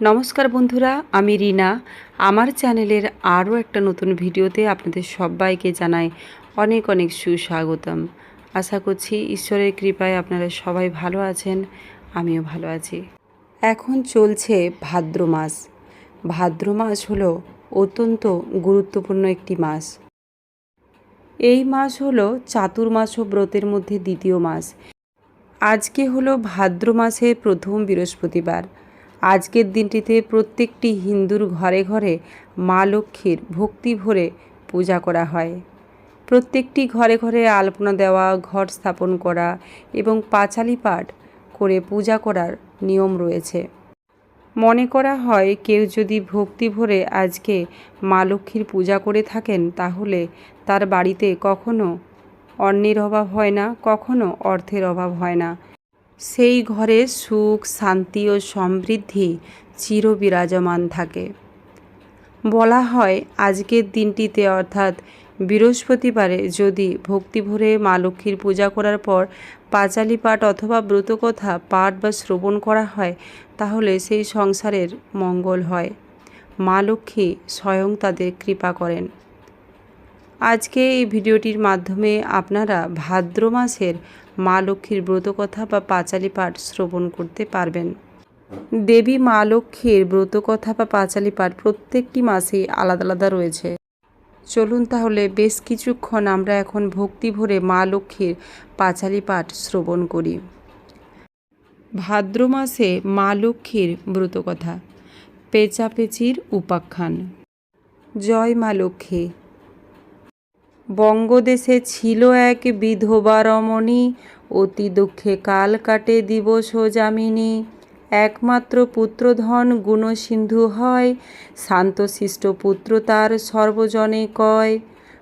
নমস্কার বন্ধুরা, আমি রিনা। আমার চ্যানেলের আরও একটা নতুন ভিডিওতে আপনাদের সবাইকে জানাই অনেক অনেক সুস্বাগতম। আশা করছি ঈশ্বরের কৃপায় আপনারা সবাই ভালো আছেন, আমিও ভালো আছি। এখন চলছে ভাদ্র মাস। ভাদ্র মাস হলো অত্যন্ত গুরুত্বপূর্ণ একটি মাস। এই মাস হলো চাতুর্মাস ও ব্রতের মধ্যে দ্বিতীয় মাস। আজকে হলো ভাদ্র মাসের প্রথম বৃহস্পতিবার। আজকের দিনটিতে প্রত্যেকটি হিন্দুর ঘরে ঘরে মা লক্ষ্মীর ভক্তি ভরে পূজা করা হয়। প্রত্যেকটি ঘরে ঘরে আলপনা দেওয়া ঘর স্থাপন করা এবং পাঁচালি পাঠ করে পূজা করার নিয়ম রয়েছে। মনে করা হয়, কেউ যদি ভক্তি ভরে আজকে মা লক্ষ্মীর পূজা করে থাকেন, তাহলে তার বাড়িতে কখনো অন্নের অভাব হয় না, কখনো অর্থের অভাব হয় না। সেই ঘরে সুখ, শান্তি ও সমৃদ্ধি চিরবিরাজমান থাকে। বলা হয়, আজকের দিনটিতে অর্থাৎ বৃহস্পতিবারে যদি ভক্তি ভরে মা লক্ষ্মীর পূজা করার পর পাঁচালি পাঠ অথবা ব্রতকথা পাঠ বা শ্রবণ করা হয়, তাহলে সেই সংসারের মঙ্গল হয়। মা লক্ষ্মী স্বয়ং তাদের কৃপা করেন। আজকে এই ভিডিওটির মাধ্যমে আপনারা ভাদ্র মাসের মা লক্ষ্মীর ব্রতকথা বা পাঁচালি পাঠ শ্রবণ করতে পারবেন। দেবী মা লক্ষ্মীর ব্রতকথা বা পাঁচালি পাঠ প্রত্যেকটি মাসেই আলাদা আলাদা রয়েছে। চলুন তাহলে বেশ কিছুক্ষণ আমরা এখন ভক্তি ভরে মা লক্ষ্মীর পাঁচালি পাঠ শ্রবণ করি। ভাদ্র মাসে মা লক্ষ্মীর ব্রতকথা পেঁচাপেচির উপাখ্যান। জয় মা লক্ষ্মী। বঙ্গদেশে ছিল এক বিধবা রমণী। অতি দুঃখে কাল কাটে দিবস যামিনী। একমাত্র পুত্রধন গুণসিন্ধু হয়, শান্তশিষ্ট পুত্র তার সর্বজনে কয়।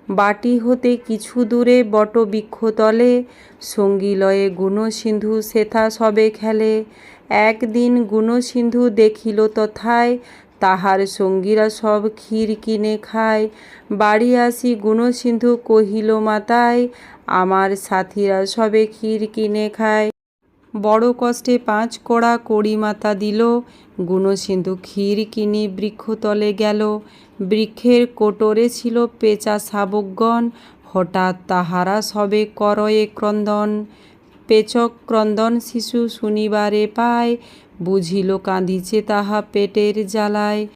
বাটি হতে কিছু দূরে বটবৃক্ষতলে সঙ্গী লয়ে গুণসিন্ধু সেথা সবে খেলে। একদিন গুণসিন্ধু দেখিল তথায় তাহার সঙ্গীরা সব ক্ষীর কিনে খায়। বাড়ি আসি গুণসিন্ধু কহিল মাতায় আমার সাথীরা সবে ক্ষীর কিনে খায়। বড় কষ্টে পাঁচ কড়া কড়ি মাতা দিল। গুণসিন্ধু ক্ষীর কিনি বৃক্ষতলে গেল। বৃক্ষের কোটরে ছিল পেঁচা শাবকগণ। হঠাৎ তাহারা সবে করয়ে ক্রন্দন। পেচক ক্রন্দন শিশু শুনিবারে পায়। বুঝিল কাঁদিছে তাহা পেটের জ্বালায়।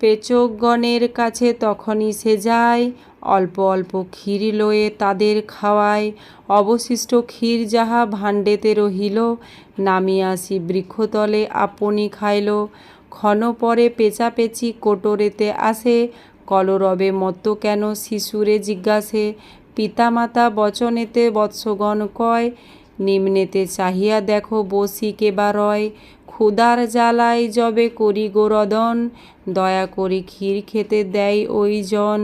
পেচকগণের কাছে তখনই সে যায়, অল্প অল্প ক্ষীর লয়ে তাদের খাওয়ায়। অবশিষ্ট ক্ষীর যাহা ভাণ্ডেতে রহিল নামিয়াসি বৃক্ষতলে আপনি খাইল। ক্ষণ পরে পেঁচাপেচি কোটরেতে আসে, কলরবে মত কেন শিশুরে জিজ্ঞাসে। পিতামাতা বচনেতে বৎসগণ কয় নিম্নেতে চাহিয়া দেখো বসি কেবা রয়। ক্ষুদার জ্বালায় যবে করি গোরদন, দয়া করি ক্ষীর খেতে দেয় ওই জন।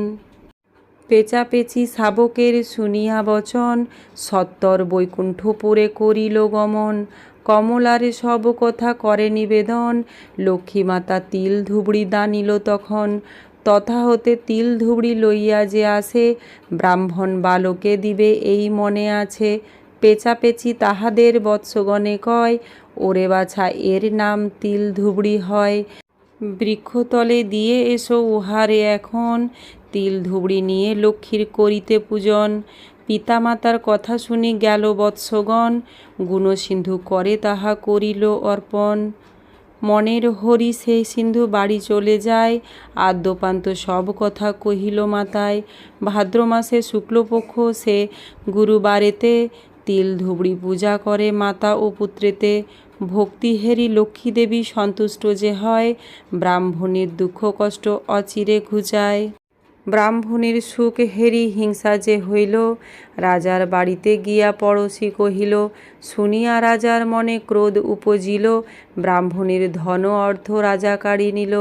পেঁচাপেচি শাবকের শুনিয়া বচন, সত্তর বৈকুণ্ঠপুরে করিল গমন। কমলারে সব কথা করে নিবেদন, লক্ষ্মীমাতা তিল ধুবড়ি দানিল তখন। তথা হতে তিল ধুবড়ি লইয়া যে আসে, ব্রাহ্মণ বালকে দিবে এই মনে আছে। পেঁচাপেচি তাহাদের বৎসগণে কয়, ওরে বাছা, এর নাম তিল ধুবড়ি হয়। বৃক্ষতলে দিয়ে এসো উহারে এখন। তিল ধুবড়ি নিয়ে লক্ষ্মীর করিতে পূজন। পিতামাতার কথা শুনি গেল বৎসগণ। গুণসিন্ধু করে তাহা করিল অর্পণ। মনের হরি সেই সিন্ধু বাড়ি চলে যায়। আদ্যপান্ত সব কথা কহিল মাতায়। ভাদ্র মাসে শুক্লপক্ষ সে গুরুবারেতে তিল ধুবড়ি পূজা করে মাতা ও পুত্রেতে। ভক্তিহেরি লক্ষ্মী দেবী সন্তুষ্ট যে হয়, ব্রাহ্মণের দুঃখ কষ্ট অচিরে ঘুচায়। ব্রাহ্মণের সুখ হেরি হিংসা যে হইল, রাজার বাড়িতে গিয়া পড়শি কহিল, শুনিয়া রাজার মনে ক্রোধ উপজিল, ব্রাহ্মণের ধন অর্থ রাজা কাড়ি নিল,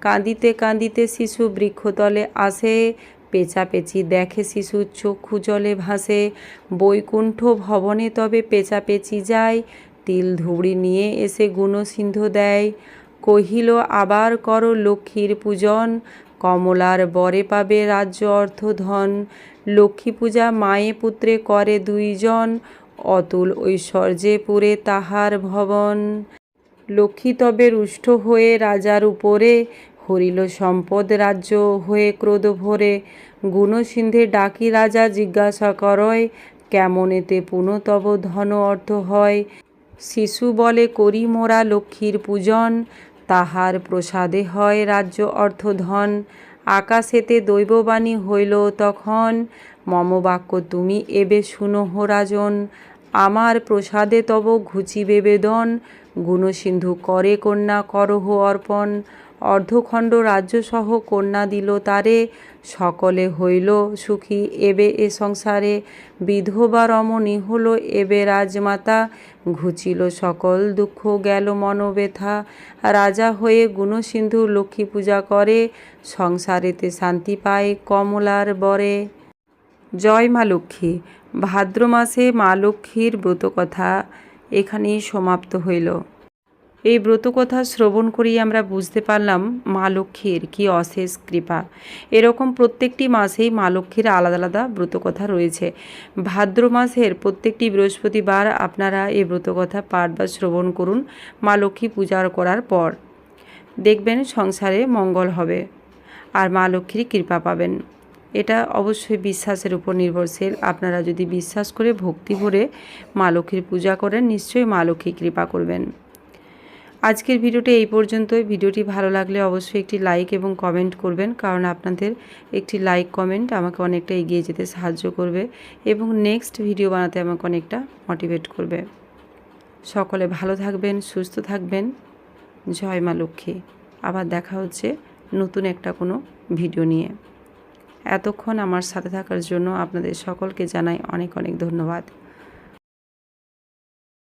কাঁদিতে কাঁদিতে শিশু বৃক্ষতলে আসে পেঁচাপেচি দেখে শিশু চক্ষু জলে ভাসে। বৈকুণ্ঠ ভবনে তবে পেঁচাপেচি যায়, তিল ধুবড়ি নিয়ে এসে গুণসিন্ধ দেয়। কহিল, আবার করো লক্ষ্মীর পূজন, কমলার বরে পাবে রাজ্য অর্থ ধন লক্ষ্মী পূজা মায়ে পুত্রে করে দুইজন, অতুল ঐশ্বর্যে পুরে তাহার ভবন। লক্ষ্মী তবে রুষ্ট হয়ে রাজার উপরে হরিল সম্পদ রাজ্য হয়ে ক্রোধ ভরে, গুণসিন্ধে ডাকি রাজা, জিজ্ঞাসা করয় কেমন এতে পুনঃ তব ধন অর্থ হয়? শিশু বলে, করি মোরা লক্ষ্মীর পূজন, তাহার প্রসাদে হয় রাজ্য অর্থ ধন। আকাশেতে দৈববাণী হইল তখন, মম বাক্য তুমি এবে শুনহ রাজন আমার প্রসাদে তব ঘুচিবে বেদন, গুণসিন্ধু করে কন্যা করহ অর্পণ। অর্ধখণ্ড রাজ্যসহ কন্যা দিল তারে, সকলে হইল সুখী। এবে এ সংসারে বিধবা রমণী হল, এবে রাজমাতা ঘুচিল সকল দুঃখ, গেল মনোব্যথা। রাজা হয়ে গুণসিন্ধু লক্ষ্মী পূজা করে, সংসারেতে শান্তি পায় কমলার বরে। জয় মা লক্ষ্মী ভাদ্র মাসে মা লক্ষ্মীর ব্রতকথা এখানেই সমাপ্ত হইল। এই ব্রতকথা শ্রবণ করেই আমরা বুঝতে পারলাম মা লক্ষ্মীর কী অশেষ কৃপা। এরকম প্রত্যেকটি মাসেই মা লক্ষ্মীর আলাদা আলাদা ব্রতকথা রয়েছে। ভাদ্র মাসের প্রত্যেকটি বৃহস্পতিবার আপনারা এই ব্রতকথা পাঠ বা শ্রবণ করুন মা লক্ষ্মী পূজা করার পর। দেখবেন সংসারে মঙ্গল হবে আর মা লক্ষ্মীর কৃপা পাবেন। এটা অবশ্যই বিশ্বাসের উপর নির্ভরশীল। আপনারা যদি বিশ্বাস করে ভক্তি ভরে মা লক্ষ্মীর পূজা করেন, নিশ্চয়ই মা লক্ষ্মী কৃপা করবেন। আজকের ভিডিওটি এই পর্যন্তই। ভিডিওটি ভালো লাগলে অবশ্যই একটি লাইক এবং কমেন্ট করবেন, কারণ আপনাদের একটি লাইক, কমেন্ট আমাকে অনেকটা এগিয়ে যেতে সাহায্য করবে এবং নেক্সট ভিডিও বানাতে আমাকে অনেকটা মোটিভেট করবে। সকলে ভালো থাকবেন, সুস্থ থাকবেন। জয় মা লক্ষ্মী। আবার দেখা হচ্ছে নতুন একটা কোনো ভিডিও নিয়ে। এতক্ষণ আমার সাথে থাকার জন্য আপনাদের সকলকে জানাই অনেক অনেক ধন্যবাদ।